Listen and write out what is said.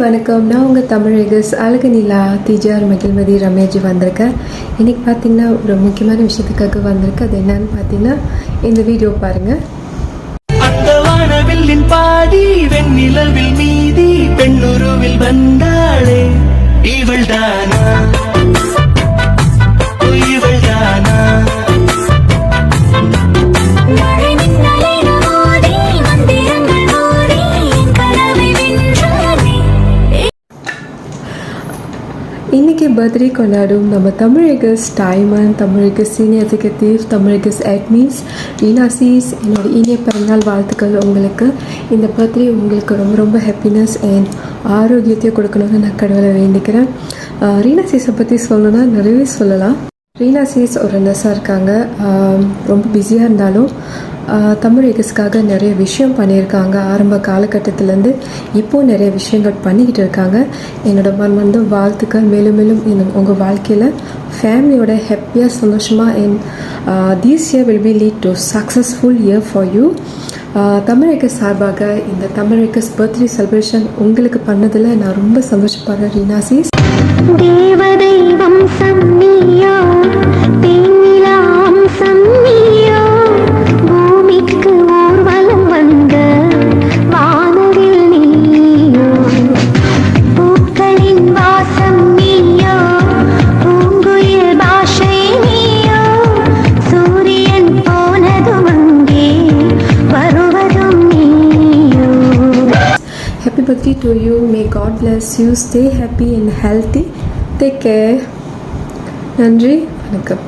வணக்கம் நான் உங்கள் தமிழகஸ் அழகு நிலா டிஜிஆர் மகிழ்மதி ரமேஷ் வந்திருக்கேன் இன்றைக்கி பார்த்தீங்கன்னா ஒரு முக்கியமான விஷயத்துக்காக வந்திருக்கு. அது என்னன்னு பார்த்தீங்கன்னா இந்த வீடியோ பாருங்கள் பாடி வெண்ணிலவில் மீதி பெண்ணுருவில் வந்தாளே இவள் தானா இன்றைக்கி பர்த்டே கொண்டாடும் நம்ம தமிழகஸ் டைமன் தமிழகஸ் சீனியர் எக்ஸிகூட்டிவ் தமிழகஸ் அட்மின்ஸ் ரீனாசிஸ் என்னோட இனிய பிறந்தநாள் வாழ்த்துக்கள் உங்களுக்கு. இந்த பர்த்டே உங்களுக்கு ரொம்ப ரொம்ப ஹாப்பினஸ் அண்ட் ஆரோக்கியத்தை கொடுக்கணும்னு நான் கடவுளை வேண்டிக்கிறேன். ரீனாசிஸை பற்றி சொல்லணும்னா நிறையவே சொல்லலாம். ரீனாசிஸ் ஒரு நர்ஸாக இருக்காங்க. ரொம்ப பிஸியாக இருந்தாலும் தமிழ் எகஸ்க்காக நிறைய விஷயம் பண்ணியிருக்காங்க. ஆரம்ப காலகட்டத்திலேருந்து இப்போது நிறைய விஷயங்கள் பண்ணிக்கிட்டு இருக்காங்க. என்னோட மன்மந்த வாழ்த்துக்கள். மேலும் மேலும் உங்கள் வாழ்க்கையில் ஃபேமிலியோட ஹாப்பியாக சந்தோஷமாக and this year will be lead to successful year for you தமிழக சார்பாக இந்த தமிழக பர்த்டே செலிப்ரேஷன் உங்களுக்கு பண்ணதில் நான் ரொம்ப சந்தோஷப்படுறேன் ரீனாசிஸ் தேவதை வம்சம் Happy birthday to you. May God bless you. Stay happy and healthy. Take care. நன்றி வணக்கம்